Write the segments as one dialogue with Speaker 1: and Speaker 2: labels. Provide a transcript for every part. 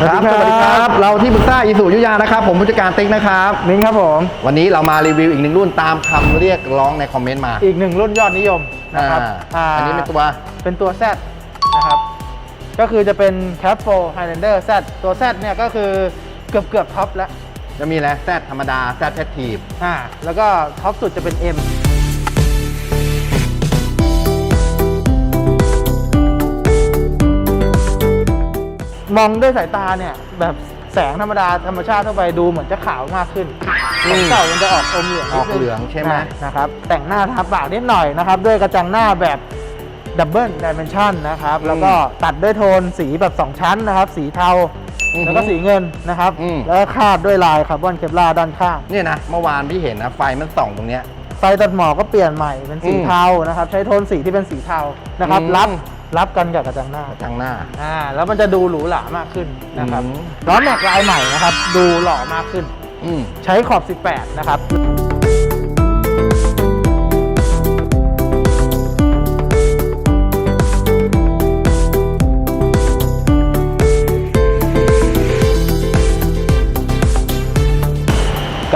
Speaker 1: ครับ สวัสดีครับ เราที่ปรึกษาอิสุยุธยานะครับ ผมผู้จัดการติ๊กนะครับ
Speaker 2: มิ้นครับผม
Speaker 1: วันนี้เรามารีวิวอีกหนึ่งรุ่นตามคำเรียกร้องในคอมเมนต์มา
Speaker 2: อีกหนึ่งรุ่นยอดนิยมนะครับ
Speaker 1: อ่าอันนี้เป็นตัว
Speaker 2: เป็นตัว Z นะครับ ก็คือจะเป็น Cap 4 Highlander Z ตัว Z เนี่ยก็คือเกือบเกือบท็อปแล้ว
Speaker 1: จะมีอะไรแซดธรรมดาแซดแพททีฟ
Speaker 2: อ่า แล้วก็ท็อปสุดจะเป็น M มองด้วยสายตาเนี่ย แบบแสงธรรมดาธรรมชาติทั่วไปดูเหมือนจะขาวมากขึ้นของเก่ามันจะออกอมเหลือง
Speaker 1: อ
Speaker 2: นิ
Speaker 1: อ
Speaker 2: ด
Speaker 1: ก
Speaker 2: นึง
Speaker 1: เหลืองใช่ไหม
Speaker 2: อ่านะครับ แต่งหน้าทาปากนิดหน่อยนะครับ ด้วยกระจังหน้าแบบดับเบิลดิเมนชันนะครับ
Speaker 1: อืม
Speaker 2: แล้วก็ตัดด้วยโทนสีแบบ 2 ชั้นนะครับ สีเทา
Speaker 1: อือฮึ
Speaker 2: แล้วก็สีเงินนะครับ
Speaker 1: อืม
Speaker 2: แล้วก็คาดด้วยลายคาร์บอนเคปลาร์ด้านข้าง
Speaker 1: เนี่ยนะเมื่อวานพี่เห็นนะไฟมันส่องตรงเนี้ย
Speaker 2: ไฟตัดหมอกก็เปลี่ยนใหม่เป็นสี
Speaker 1: อืม
Speaker 2: เทานะครับ ใช้โทนสีที่เป็นสีเทานะครับ
Speaker 1: อืม
Speaker 2: รับ รับกันกับกระจังหน้า
Speaker 1: ทางหน้า
Speaker 2: อ่าแล้วมันจะดูหรูหรามากขึ้นนะครับ
Speaker 1: อืม
Speaker 2: ล้อแม็กลายใหม่นะครับ ดูหล่อมากขึ้น
Speaker 1: อืม
Speaker 2: ใช้ขอบ 18 นะครับ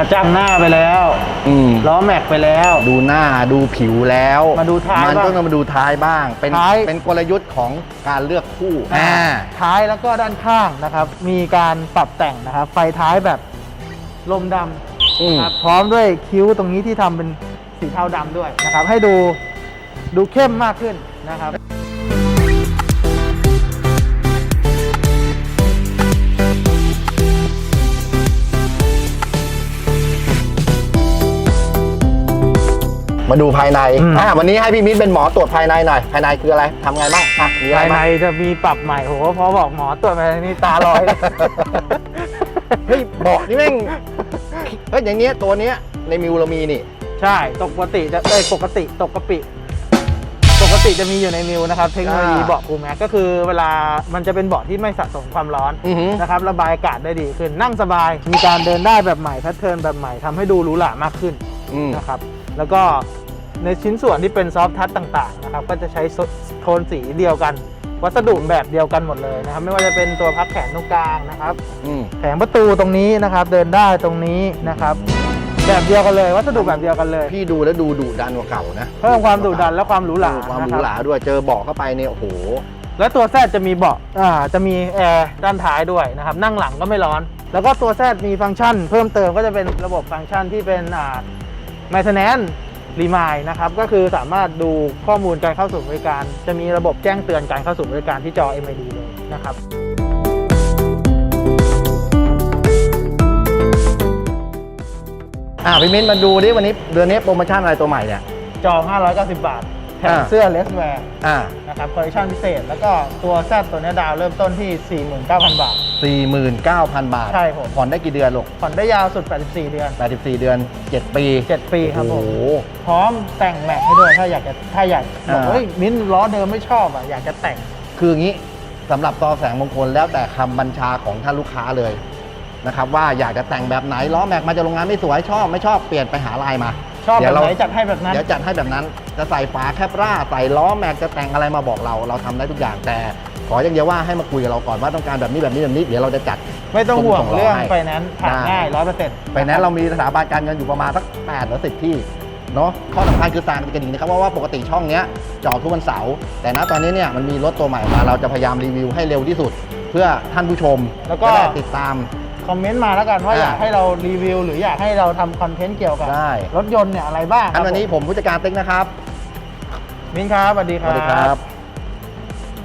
Speaker 2: ระจังหน้าไปแล้ว
Speaker 1: อืม
Speaker 2: ล้อแม็กไปแล้ว
Speaker 1: ดูหน้าดูผิวแล้ว
Speaker 2: มาดูท้าย
Speaker 1: มัน
Speaker 2: บ้าง
Speaker 1: ต้องมาดูท้ายบ้าง เป็น
Speaker 2: ท้าย
Speaker 1: เป็นกลยุทธ์ของการเลือกคู่
Speaker 2: อ่า
Speaker 1: อ่า
Speaker 2: ท้ายแล้วก็ด้านข้างนะครับ มีการปรับแต่งนะครับ ไฟท้ายแบบลมด
Speaker 1: อืมำ
Speaker 2: ครับพร้อมด้วยคิ้วตรงนี้ที่ทำเป็นสีเทาดำด้วยนะครับ ให้ดูดูเข้มมากขึ้นนะครับ
Speaker 1: มาดูภายใน
Speaker 2: อืม
Speaker 1: อ่าวันนี้ให้พี่มิ้นเป็นหมอตรวจภายในหน่อย ภายในคืออะไรทำไงบ้างอะมีอะไร
Speaker 2: ภายใน
Speaker 1: บ้าง
Speaker 2: จะมีปรับใหม่โหพอบอกหมอตรวจภายในนี่ตาลอย
Speaker 1: เฮ้ยเบาะนี่แม่งเฮ้ยอย่างเนี้ยตัวเนี้ยในมิวเรามีนี่
Speaker 2: ใช่ตกปกติจะเอ้ยปกติตกกะปิปกติจะมีอยู่ในมิวนะครับ เทคโนโลยี
Speaker 1: อ่า
Speaker 2: เบาะคูลแม็กก็คือเวลามันจะเป็นเบาะที่ไม่สะสมความร้อน
Speaker 1: อือหือ
Speaker 2: นะครับระบายอากาศได้ดีขึ้นนั่งสบาย มีการเดินได้แบบใหม่แพทเทิร์นแบบใหม่ทำให้ดูหรูหรามากขึ้น
Speaker 1: อืม
Speaker 2: นะครับ แล้วก็ ในชิ้นส่วนที่เป็นซอฟท์ทัชต่างๆนะครับก็จะใช้โทนสีเดียวกัน วัสดุแบบเดียวกันหมดเลยนะครับ ไม่ว่าจะเป็นตัวพักแขนตรงกลางนะครับ
Speaker 1: อืม
Speaker 2: แผงประตูตรงนี้นะครับ เดินได้ตรงนี้นะครับ แบบเดียวกันเลย วัสดุแบบเดียวกันเลย
Speaker 1: พี่ดูแล้วดูดุดันกว่าเก่านะ
Speaker 2: เพิ่มความดุดันและความหรูหรา
Speaker 1: เออความหรู
Speaker 2: นะ
Speaker 1: ห
Speaker 2: ค
Speaker 1: รา
Speaker 2: รับ
Speaker 1: ด้วยเจอเบาะเข้าไปเนี่ยโอ้โห
Speaker 2: แล้วตัวแซดจะมีเบาะอ่าจะมีแอร์ด้านท้ายด้วยนะครับ นั่งหลังก็ไม่ร้อน แล้วก็ตัวแซดมีฟังก์ชัน เพิ่มเติมก็จะเป็นระบบฟังก์ชันที่เป็นอ่า maintenance remind นะครับก็คือสามารถดูข้อมูลการเข้าสู่บริการ จะมีระบบแจ้งเตือนการเข้าสู่บริการที่จอ MID เลยนะครับ
Speaker 1: อ่าพี่มิ้นมาดูดิวันนี้เดือนนี้โปรโมชั่นอะไรตัวใหม่เนี่ย
Speaker 2: จอ 590 บาท แถม
Speaker 1: อ่า
Speaker 2: เสื้อเลสแวร์
Speaker 1: อ่า
Speaker 2: นะครับคอลเลคชันพิเศษ แล้วก็ตัวแซดตัวเนี้ยดาวเริ่มต้นที่ 49,000 บาท
Speaker 1: 49,000 บาท
Speaker 2: ใช่ผม
Speaker 1: ผ่อนได้กี่เดือนลูก
Speaker 2: ผ่อนได้ยาวสุด 84 เดือน
Speaker 1: 84 เดือน 7 ปี
Speaker 2: 7 ปีครับผ
Speaker 1: โอ้
Speaker 2: ม
Speaker 1: โห
Speaker 2: พร้อมแต่งแม็กให้ด้วยถ้าอยากจะถ้าอยากบอก
Speaker 1: อ่า
Speaker 2: เฮ้ยมิ้นล้อเดิมไม่ชอบอะอยากจะแต่ง
Speaker 1: คืออย่างนี้สำหรับซอแสงมงคลแล้วแต่คำบัญชาของท่านลูกค้าเลยนะครับว่าอยากจะแต่งแบบไหนล้อแม็กมาจากโรงงานไม่สวยชอบ ไม่ชอบเปลี่ยนไปหาลายมา
Speaker 2: ชอบ
Speaker 1: เดี๋
Speaker 2: แบ
Speaker 1: ยว
Speaker 2: บ
Speaker 1: เรา
Speaker 2: ไหนจัดให้แบบนั้น
Speaker 1: เดี๋ยวจัดให้แบบนั้น จะใส่ฝาแคปราใส่ล้อแม็กจะแต่งอะไรมาบอกเรา เราทำได้ทุกอย่างแต่ข ออย่างเดียวว่าให้มาคุยกับเราก่อนว่าต้องการแบบนี้แบบนี้แบบนี้เดี๋ยวเราจะจัด
Speaker 2: ไม่ต้องห่วง
Speaker 1: ส่งล้อ
Speaker 2: เรื่อง
Speaker 1: ให้
Speaker 2: ไฟแนนซ์ผ่าน
Speaker 1: ได้
Speaker 2: ง่ายร้อยเปอร์เซ็นต์
Speaker 1: ไปนั้นเรามีสถาบันการเงินอยู่ประมาณสัก8หรือ10ที่เนาะข้อสำคัญคือตามกันดิ่งนะครับเพราะว่าปกติช่องเนี้ยจะออกทุกวันเสาร์แต่ณตอนนี้เนี่ยมันมีรถตัวใหม่มาเราจะพยายามรีวิวให้เร็วที่สุด เพื่อท่านผู้ชม
Speaker 2: แล้วก็
Speaker 1: จะได้ติดตาม
Speaker 2: คอมเมนต์มาแล้วกันว่า
Speaker 1: อ่า
Speaker 2: อยากให้เรารีวิว หรืออยากให้เราทำคอนเทนต์เกี่ยวกับ
Speaker 1: ได้
Speaker 2: รถยนต์เนี่ยอะไรบ้าง
Speaker 1: อันวันนี้
Speaker 2: ครับ
Speaker 1: ผมผู้จัดการติ๊กนะครับ
Speaker 2: ผมมิ้นครับสวัสดี
Speaker 1: ส
Speaker 2: ครับ
Speaker 1: วัสดีครับ